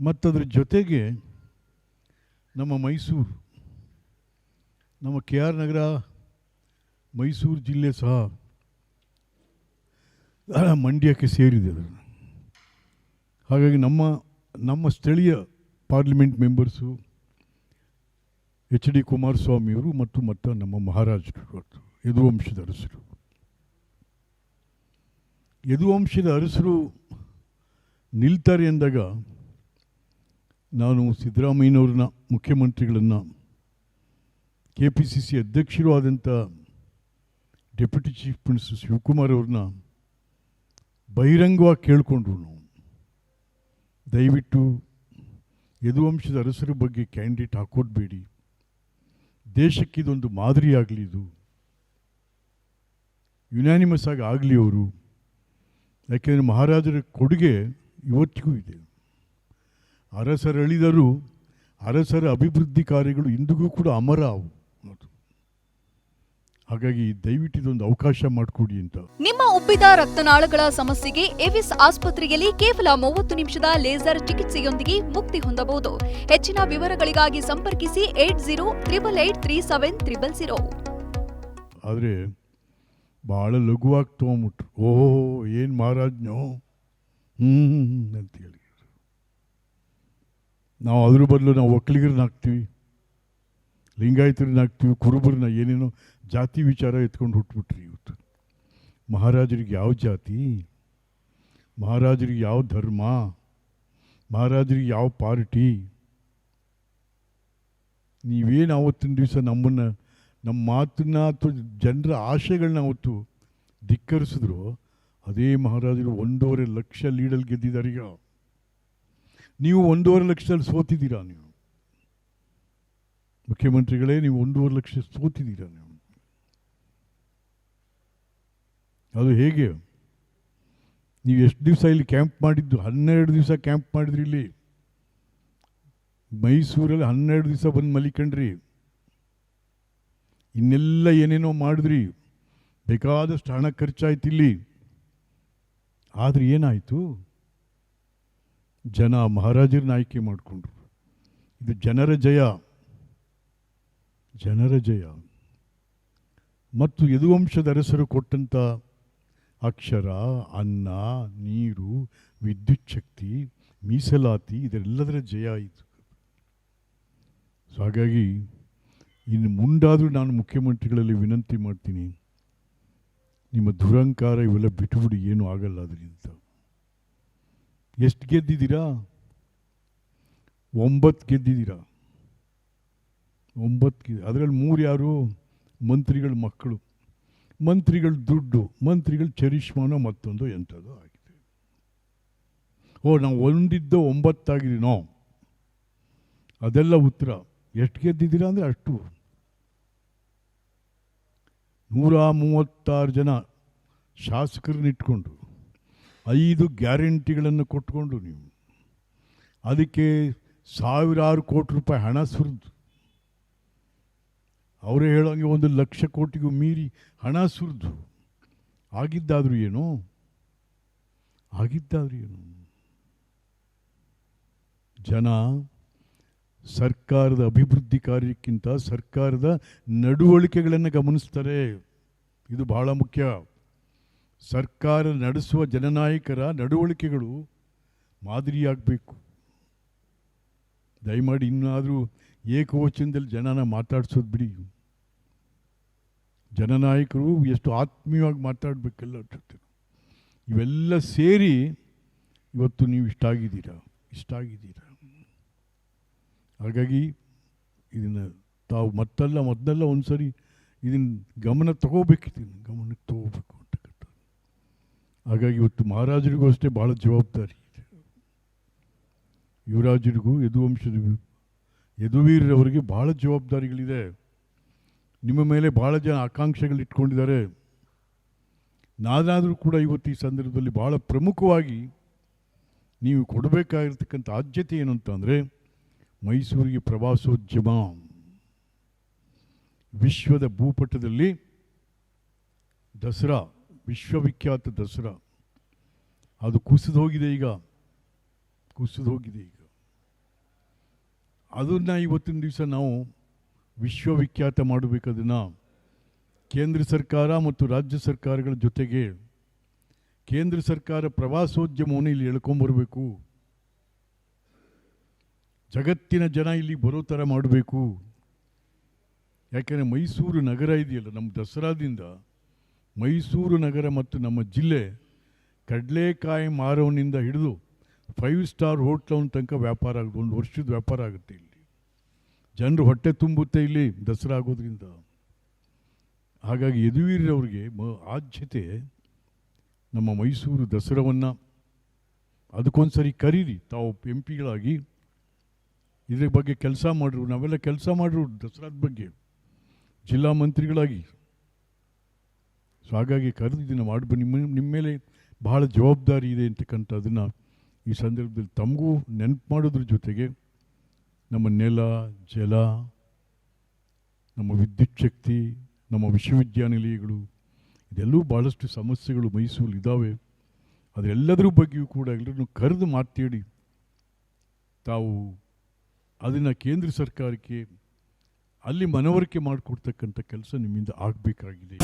ಮತ್ತದ್ರ ಜೊತೆಗೆ ನಮ್ಮ ಮೈಸೂರು, ನಮ್ಮ ಕೆ ಆರ್ ನಗರ, ಮೈಸೂರು ಜಿಲ್ಲೆ ಸಹ ಮಂಡ್ಯಕ್ಕೆ ಸೇರಿದೆ ಅದು ಹಾಗಾಗಿ ನಮ್ಮ ನಮ್ಮ ಸ್ಥಳೀಯ ಪಾರ್ಲಿಮೆಂಟ್ ಮೆಂಬರ್ಸು ಎಚ್ ಡಿ ಕುಮಾರಸ್ವಾಮಿಯವರು ಮತ್ತು ಮತ್ತು ನಮ್ಮ ಮಹಾರಾಜರು ಯದುವಂಶದ ಅರಸರು. ಯದುವಂಶದ ಅರಸರು ನಿಲ್ತಾರೆ ಎಂದಾಗ ನಾನು ಸಿದ್ದರಾಮಯ್ಯನವ್ರನ್ನ ಮುಖ್ಯಮಂತ್ರಿಗಳನ್ನು ಕೆ ಪಿ ಸಿ ಸಿ ಅಧ್ಯಕ್ಷರು ಆದಂಥ ಡೆಪ್ಯೂಟಿ ಚೀಫ್ ಮಿನಿಸ್ಟರ್ ಶಿವಕುಮಾರ್ ಅವ್ರನ್ನ ಬಹಿರಂಗವಾಗಿ ಕೇಳಿಕೊಂಡ್ರು ದಯವಿಟ್ಟು ಯದುವಂಶದ ಅರಸರ ಬಗ್ಗೆ ಕ್ಯಾಂಡಿಡೇಟ್ ಹಾಕೋದ್ಬೇಡಿ ದೇಶಕ್ಕೆ ಇದೊಂದು ಮಾದರಿ ಆಗಲಿ ಇದು. ಯುನಾನಿಮಸ್ ಆಗಿ ಆಗಲಿ ಅವರು. ಯಾಕೆಂದರೆ ಮಹಾರಾಜರ ಕೊಡುಗೆ ಇವತ್ತಿಗೂ ಇದೆ. ಅರಸರಳಿದರು ಅರಸರ ಅಭಿವೃದ್ಧಿ ಕಾರ್ಯಗಳು ಇಂದಿಗೂ ಕೂಡ ಅಮರ ಅವು. ಹಾಗಾಗಿ ದಯವಿಟ್ಟು ಇದೊಂದು ಅವಕಾಶ ಮಾಡಿಕೊಡಿ ಅಂತ. ನಿಮ್ಮ ಉಬ್ಬಿದ ರಕ್ತನಾಳಗಳ ಸಮಸ್ಯೆಗೆ ಎವಿಸ್ ಆಸ್ಪತ್ರೆಯಲ್ಲಿ ಕೇವಲ ಮೂವತ್ತು ನಿಮಿಷದ ಲೇಸರ್ ಚಿಕಿತ್ಸೆಯೊಂದಿಗೆ ಮುಕ್ತಿ ಹೊಂದಬಹುದು. ಹೆಚ್ಚಿನ ವಿವರಗಳಿಗಾಗಿ ಸಂಪರ್ಕಿಸಿ eight zero triple eight three seven triple zero. ಆದರೆ ಭಾಳ ಲಘುವಾಗಿ ತೊಗೊಂಬಿಟ್ರು. ಓಹೋ ಏನು ಮಹಾರಾಜ್ನೋ ಹ್ಞೂ ಅಂತ ಹೇಳಿ. ನಾವು ಅದ್ರ ಬದಲು ನಾವು ಒಕ್ಕಲಿಗರನ್ನ ಹಾಕ್ತೀವಿ, ಲಿಂಗಾಯತರನ್ನ ಹಾಕ್ತೀವಿ, ಕುರುಬರನ್ನ, ಏನೇನೋ ಜಾತಿ ವಿಚಾರ ಎತ್ಕೊಂಡು ಹುಟ್ಬಿಟ್ರಿ ಇವತ್ತು. ಮಹಾರಾಜರಿಗೆ ಯಾವ ಜಾತಿ, ಮಹಾರಾಜರಿಗೆ ಯಾವ ಧರ್ಮ, ಮಹಾರಾಜರಿಗೆ ಯಾವ ಪಾರ್ಟಿ, ನೀವೇನು ಆವತ್ತಿನ ದಿವಸ ನಮ್ಮನ್ನು, ನಮ್ಮ ಮಾತನ್ನ ಅಥವಾ ಜನರ ಆಶೆಗಳನ್ನ ಅವತ್ತು ಧಿಕ್ಕರಿಸಿದ್ರು, ಅದೇ ಮಹಾರಾಜರು ಒಂದೂವರೆ ಲಕ್ಷ ಲೀಡಲ್ಲಿ ಗೆದ್ದಿದ್ದಾರೆ ನೀವು ಒಂದೂವರೆ ಲಕ್ಷದಲ್ಲಿ ಸೋತಿದ್ದೀರಾ ನೀವು? ಮುಖ್ಯಮಂತ್ರಿಗಳೇ, ನೀವು ಒಂದೂವರೆ ಲಕ್ಷ ಸೋತಿದ್ದೀರಾ ನೀವು? ಅದು ಹೇಗೆ? ನೀವು ಎಷ್ಟು ದಿವಸ ಇಲ್ಲಿ ಕ್ಯಾಂಪ್ ಮಾಡಿದ್ದು? ಹನ್ನೆರಡು ದಿವಸ ಕ್ಯಾಂಪ್ ಮಾಡಿದ್ರಿ ಇಲ್ಲಿ. ಮೈಸೂರಲ್ಲಿ ಹನ್ನೆರಡು ದಿವಸ ಬಂದು ಮಲಿಕಂಡ್ರಿ. ಇನ್ನೆಲ್ಲ ಏನೇನೋ ಮಾಡಿದ್ರಿ. ಬೇಕಾದಷ್ಟು ಹಣ ಖರ್ಚಾಯ್ತು ಇಲ್ಲಿ. ಆದರೆ ಏನಾಯಿತು? ಜನ ಮಹಾರಾಜರನ್ನ ಆಯ್ಕೆ ಮಾಡಿಕೊಂಡ್ರು. ಇದು ಜನರ ಜಯ. ಜನರ ಜಯ. ಮತ್ತು ಯದುವಂಶದ ಅರಸರು ಕೊಟ್ಟಂಥ ಅಕ್ಷರ, ಅನ್ನ, ನೀರು, ವಿದ್ಯುತ್ ಶಕ್ತಿ, ಮೀಸಲಾತಿ, ಇದೆಲ್ಲದರ ಜಯ ಆಯಿತು ಸೊ ಹಾಗಾಗಿ ಇನ್ನು ಮುಂದಾದರೂ ನಾನು ಮುಖ್ಯಮಂತ್ರಿಗಳಲ್ಲಿ ವಿನಂತಿ ಮಾಡ್ತೀನಿ. ನಿಮ್ಮ ದುರಂಕಾರ ಇವೆಲ್ಲ ಬಿಟ್ಟುಬಿಡಿ ಏನೂ ಆಗಲ್ಲ ಅದರಿಂದ. ಎಷ್ಟು ಗೆದ್ದಿದ್ದೀರಾ? ಒಂಬತ್ತು ಗೆದ್ದಿದ್ದೀರಾ? ಒಂಬತ್ತು ಗೆದ್ದ ಅದರಲ್ಲಿ ಮೂರು ಯಾರು? ಮಂತ್ರಿಗಳ ಮಕ್ಕಳು. ಮಂತ್ರಿಗಳ ದುಡ್ಡು, ಮಂತ್ರಿಗಳ ಚರಿಷ್ಮಾನ ಮತ್ತೊಂದು ಎಂಥದ್ದು ಆಗಿದೆ. ಓ, ನಾವು ಒಂದಿದ್ದು ಒಂಬತ್ತಾಗಿದೆ ನಾವು ಅದೆಲ್ಲ ಉತ್ತರ. ಎಷ್ಟು ಗೆದ್ದಿದ್ದೀರಾ ಅಂದರೆ ಅಷ್ಟು. ನೂರ ಮೂವತ್ತಾರು ಜನ ಶಾಸಕರನ್ನ ಇಟ್ಕೊಂಡು. ಐದು ಗ್ಯಾರಂಟಿಗಳನ್ನು ಕೊಟ್ಕೊಂಡು ನೀವು. ಅದಕ್ಕೆ ಸಾವಿರಾರು ಕೋಟಿ ರೂಪಾಯಿ ಹಣ ಸುರಿದು. ಅವರೇ ಹೇಳೋಂಗೆ ಒಂದು ಲಕ್ಷ ಕೋಟಿಗೂ ಮೀರಿ ಹಣ ಸುರಿದು. ಆಗಿದ್ದಾದರೂ ಏನು? ಆಗಿದ್ದಾದರೂ ಏನು? ಜನ ಸರ್ಕಾರದ ಅಭಿವೃದ್ಧಿ ಕಾರ್ಯಕ್ಕಿಂತ ಸರ್ಕಾರದ ನಡವಳಿಕೆಗಳನ್ನು ಗಮನಿಸ್ತಾರೆ. ಇದು ಬಹಳ ಮುಖ್ಯ. ಸರ್ಕಾರ ನಡೆಸುವ ಜನನಾಯಕರ ನಡವಳಿಕೆಗಳು ಮಾದರಿಯಾಗಬೇಕು. ದಯಮಾಡಿ ಇನ್ನಾದರೂ ಏಕವಚನದಲ್ಲಿ ಜನನ ಮಾತಾಡ್ಸೋದು ಬಿಡಿ. ಜನನಾಯಕರು ಎಷ್ಟು ಆತ್ಮೀಯವಾಗಿ ಮಾತಾಡಬೇಕೆಲ್ಲ ಜೊತೆ ಇವೆಲ್ಲ ಸೇರಿ ಇವತ್ತು ನೀವು ಇಷ್ಟಾಗಿದ್ದೀರಾ ಇಷ್ಟಾಗಿದ್ದೀರಾ ಹಾಗಾಗಿ ಇದನ್ನು ತಾವು ಮತ್ತಲ್ಲ, ಮೊದಲೆಲ್ಲ ಒಂದು ಸರಿ ಇದನ್ನು ಗಮನ ತಗೋಬೇಕಿದ್ದೀನಿ ಗಮನಕ್ಕೆ ತಗೋಬೇಕು. ಹಾಗಾಗಿ ಇವತ್ತು ಮಹಾರಾಜರಿಗೂ ಅಷ್ಟೇ ಭಾಳ ಜವಾಬ್ದಾರಿ ಇದೆ. ಯುವರಾಜರಿಗೂ ಯದುವಂಶದ ಯದುವೀರರವರಿಗೆ ಭಾಳ ಜವಾಬ್ದಾರಿಗಳಿದೆ. ನಿಮ್ಮ ಮೇಲೆ ಭಾಳ ಜನ ಆಕಾಂಕ್ಷೆಗಳು ಇಟ್ಕೊಂಡಿದ್ದಾರೆ ನಾನಾದರೂ ಕೂಡ ಇವತ್ತು ಈ ಸಂದರ್ಭದಲ್ಲಿ ಭಾಳ ಪ್ರಮುಖವಾಗಿ ನೀವು ಕೊಡಬೇಕಾಗಿರ್ತಕ್ಕಂಥ ಆದ್ಯತೆ ಏನು ಅಂತಂದರೆ ಮೈಸೂರಿಗೆ ಪ್ರವಾಸೋದ್ಯಮ. ವಿಶ್ವದ ಭೂಪಟದಲ್ಲಿ ದಸರಾ. ವಿಶ್ವವಿಖ್ಯಾತ ದಸರಾ. ಅದು ಕುಸಿದು ಹೋಗಿದೆ ಈಗ. ಕುಸಿದು ಹೋಗಿದೆ ಈಗ. ಅದನ್ನು ಇವತ್ತಿನ ದಿವಸ ನಾವು ವಿಶ್ವವಿಖ್ಯಾತ ಮಾಡಬೇಕು ಅದನ್ನು. ಕೇಂದ್ರ ಸರ್ಕಾರ ಮತ್ತು ರಾಜ್ಯ ಸರ್ಕಾರಗಳ ಜೊತೆಗೆ ಕೇಂದ್ರ ಸರ್ಕಾರ ಪ್ರವಾಸೋದ್ಯಮವನ್ನು ಇಲ್ಲಿ ಎಳ್ಕೊಂಬರಬೇಕು. ಜಗತ್ತಿನ ಜನ ಇಲ್ಲಿ ಬರೋ ಥರ ಮಾಡಬೇಕು. ಯಾಕೆಂದರೆ ಮೈಸೂರು ನಗರ ಇದೆಯಲ್ಲ ನಮ್ಮ ದಸರಾದಿಂದ ಮೈಸೂರು ನಗರ ಮತ್ತು ನಮ್ಮ ಜಿಲ್ಲೆ ಕಡಲೆಕಾಯಿ ಮಾರೋನಿಂದ ಹಿಡಿದು ಫೈವ್ ಸ್ಟಾರ್ ಹೋಟ್ಲವನ ತನಕ ವ್ಯಾಪಾರ ಆಗುತ್ತೆ. ಒಂದು ವರ್ಷದ ವ್ಯಾಪಾರ ಆಗುತ್ತೆ ಇಲ್ಲಿ. ಜನರು ಹೊಟ್ಟೆ ತುಂಬುತ್ತೆ ಇಲ್ಲಿ ದಸರಾ ಆಗೋದ್ರಿಂದ. ಹಾಗಾಗಿ ಯದುವೀರವ್ರಿಗೆ ಮ, ಆದ್ಯತೆ ನಮ್ಮ ಮೈಸೂರು ದಸರಾವನ್ನು ಅದಕ್ಕೊಂದ್ಸರಿ ಕರೀರಿ. ತಾವು ಎಂ ಪಿಗಳಾಗಿ ಇದ್ರ ಬಗ್ಗೆ ಕೆಲಸ ಮಾಡಿರು. ನಾವೆಲ್ಲ ಕೆಲಸ ಮಾಡಿರು ದಸರಾದ ಬಗ್ಗೆ. ಜಿಲ್ಲಾ ಮಂತ್ರಿಗಳಾಗಿ ಸೊ ಹಾಗಾಗಿ ಕರೆದು ಇದನ್ನು ಮಾಡಿ ನಿಮ್ಮ ನಿಮ್ಮ ಮೇಲೆ ಬಹಳ ಜವಾಬ್ದಾರಿ ಇದೆ ಅಂತಕ್ಕಂಥದ್ದನ್ನು ಈ ಸಂದರ್ಭದಲ್ಲಿ ತಮಗೂ ನೆನಪು ಮಾಡೋದ್ರ ಜೊತೆಗೆ ನಮ್ಮ ನೆಲ, ಜಲ, ನಮ್ಮ ವಿದ್ಯುತ್ ಶಕ್ತಿ, ನಮ್ಮ ವಿಶ್ವವಿದ್ಯಾನಿಲಯಗಳು, ಇದೆಲ್ಲವೂ ಭಾಳಷ್ಟು ಸಮಸ್ಯೆಗಳು ಮೈಸೂರಲ್ಲಿ ಇದ್ದಾವೆ ಅದೆಲ್ಲದರ ಬಗ್ಗೆಯೂ ಕೂಡ ಎಲ್ಲರನ್ನು ಕರೆದು ಮಾತಾಡಿ ತಾವು ಅದನ್ನು ಕೇಂದ್ರ ಸರ್ಕಾರಕ್ಕೆ ಅಲ್ಲಿ ಮನವರಿಕೆ ಮಾಡಿಕೊಡ್ತಕ್ಕಂಥ ಕೆಲಸ ನಿಮ್ಮಿಂದ ಆಗಬೇಕಾಗಿದೆ.